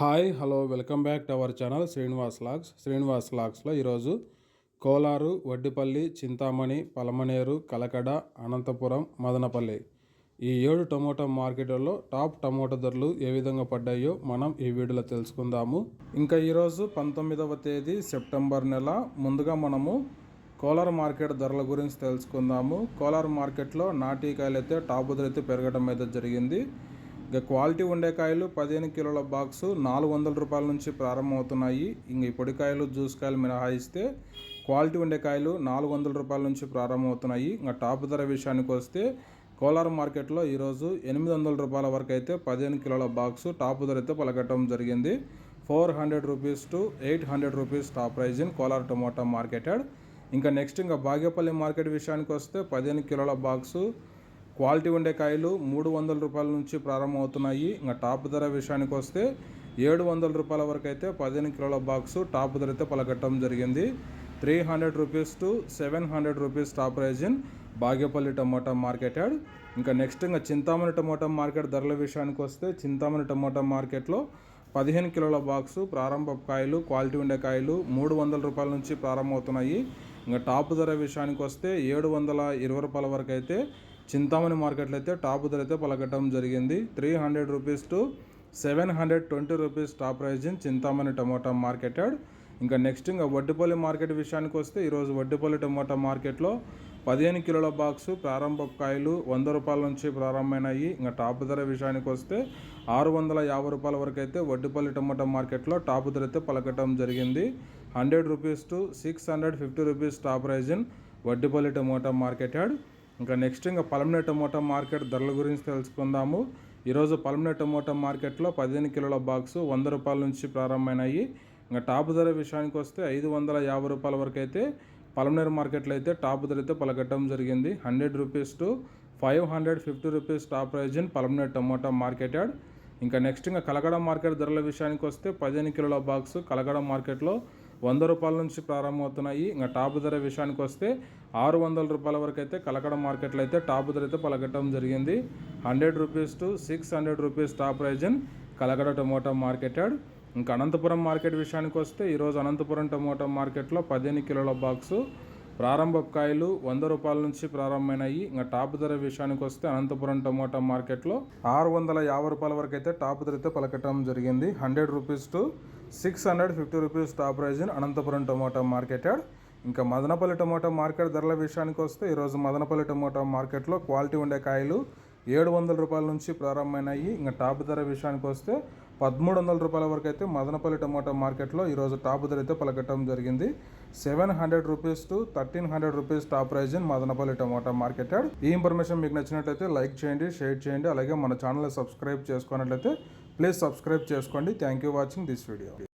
Hi hello welcome back to our channel Srinivas logs. Srinivas లాగ్స్లో ఈరోజు కోలారు వడ్డిపల్లి చింతామణి పలమనేరు కలకడ అనంతపురం మదనపల్లి ఈ ఏడు tomato మార్కెట్లలో టాప్ టమోటా ధరలు ఏ విధంగా పడ్డాయో మనం ఈ వీడియోలో తెలుసుకుందాము. ఇంకా ఈరోజు పంతొమ్మిదవ తేదీ సెప్టెంబర్ నెల. ముందుగా మనము కోలార్ మార్కెట్ ధరల గురించి తెలుసుకుందాము. కోలార్ మార్కెట్లో నాటికాయలు అయితే టాప్ ధర అయితే పెరగడం అయితే జరిగింది. ఇక క్వాలిటీ ఉండే కాయలు పదిహేను కిలోల బాక్సు నాలుగు వందల రూపాయల నుంచి ప్రారంభమవుతున్నాయి. ఇంక ఈ పొడికాయలు జ్యూస్ కాయలు మినహాయిస్తే క్వాలిటీ ఉండే కాయలు నాలుగు వందల రూపాయల నుంచి ప్రారంభమవుతున్నాయి. ఇంకా టాప్ ధర విషయానికి వస్తే కోలార్ మార్కెట్లో ఈరోజు ఎనిమిది వందల రూపాయల వరకు అయితే పదిహేను కిలోల బాక్సు టాప్ ధర అయితే పలకటం జరిగింది. Four hundred rupees to eight hundred rupees top price in Kolar tomato marketed. ఇంకా నెక్స్ట్ ఇంకా బాగేపల్లి మార్కెట్ విషయానికి వస్తే పదిహేను కిలోల బాక్సు క్వాలిటీ ఉండే కాయలు మూడు వందల రూపాయల నుంచి ప్రారంభమవుతున్నాయి. ఇంకా టాప్ ధర విషయానికి వస్తే ఏడు వందల రూపాయల వరకు అయితే పదిహేను కిలోల బాక్స్ టాప్ ధర అయితే పలకట్టడం జరిగింది. Three hundred rupees to seven hundred rupees top price in Bagepalli tomato market ఇంకా నెక్స్ట్ ఇంకా చింతామణి టమోటా మార్కెట్ ధరల విషయానికి వస్తే చింతామణి టమోటా మార్కెట్లో పదిహేను కిలోల బాక్సు ప్రారంభ కాయలు క్వాలిటీ ఉండే కాయలు మూడు వందల రూపాయల నుంచి ప్రారంభమవుతున్నాయి. ఇంకా టాప్ ధర విషయానికి వస్తే ఏడు వందల ఇరవై రూపాయల వరకు అయితే చింతామణి మార్కెట్లో అయితే టాప్ ధర అయితే పలకటం జరిగింది. Three hundred rupees to seven hundred twenty rupees top price in Chintamani tomato marketed. ఇంకా నెక్స్ట్ ఇంకా వడ్డిపల్లి మార్కెట్ విషయానికి వస్తే ఈరోజు వడ్డిపల్లి టమోటా మార్కెట్లో పదిహేను కిలోల బాక్సు ప్రారంభ కాయలు వంద రూపాయల నుంచి ప్రారంభమైనాయి. ఇంకా టాప్ ధర విషయానికి వస్తే ఆరు వందల యాభై రూపాయల వరకు అయితే వడ్డిపల్లి టమోటా మార్కెట్లో టాప్ ధర అయితే పలకటం జరిగింది. Hundred rupees to six hundred fifty rupees top price in Vaddipalli tomato yard ఇంకా నెక్స్ట్ ఇంకా పలమనే టమోటా మార్కెట్ ధరల గురించి తెలుసుకుందాము. ఈరోజు పలమనే టమోటా మార్కెట్లో పదిహేను కిలోల బాక్స్ వంద రూపాయల నుంచి ప్రారంభమైనాయి. ఇంకా టాప్ ధర విషయానికి వస్తే ఐదు వందల యాభై రూపాయల వరకు అయితే పలమనేరు మార్కెట్లో అయితే టాప్ ధర అయితే పలకట్టడం జరిగింది. Hundred rupees to five hundred fifty rupees top price in Palamaner tomato market ఇంకా నెక్స్ట్ ఇంకా కలగడ మార్కెట్ ధరల విషయానికి వస్తే పదిహేను కిలోల బాక్స్ కలగడ మార్కెట్లో వంద రూపాయల నుంచి ప్రారంభమవుతున్నాయి. ఇంకా టాప్ ధర విషయానికి వస్తే ఆరు వందల రూపాయల వరకు అయితే కలకడ మార్కెట్లో అయితే టాప్ ధర అయితే పలకటం జరిగింది. Hundred rupees to six hundred rupees top price in Kalakada tomato marketed. ఇంకా అనంతపురం మార్కెట్ విషయానికి వస్తే ఈరోజు అనంతపురం టమోటా మార్కెట్లో పదిహేను కిలోల బాక్సు ప్రారంభ కాయలు వంద రూపాయల నుంచి ప్రారంభమైనాయి. ఇంకా టాప్ ధర విషయానికి వస్తే అనంతపురం టమోటా మార్కెట్లో ఆరు వందల యాభై రూపాయల వరకు అయితే టాప్ ధర అయితే పలకటం జరిగింది. Hundred rupees to six hundred fifty rupees top price in Anantapuram tomato marketed ఇంకా మదనపల్లి టొమాటో మార్కెట్ ధరల విషయానికి వస్తే ఈరోజు మదనపల్లి టొమాటో మార్కెట్లో క్వాలిటీ ఉండే కాయలు ఏడు వందల రూపాయల నుంచి ప్రారంభమైనాయి. ఇంకా టాప్ ధర విషయానికి వస్తే పదమూడు వందల రూపాయల వరకు అయితే మదనపల్లి టమోటా మార్కెట్లో ఈరోజు టాప్ ధర అయితే పలకటం జరిగింది. Seven hundred rupees to thirteen hundred rupees top price in Madanapalle tomato market ఈ ఇన్ఫర్మేషన్ మీకు నచ్చినట్లయితే లైక్ చేయండి షేర్ చేయండి. అలాగే మన ఛానల్ సబ్స్క్రైబ్ చేసుకున్నట్లయితే ప్లీజ్ సబ్స్క్రైబ్ చేసుకోండి. Thank you watching this video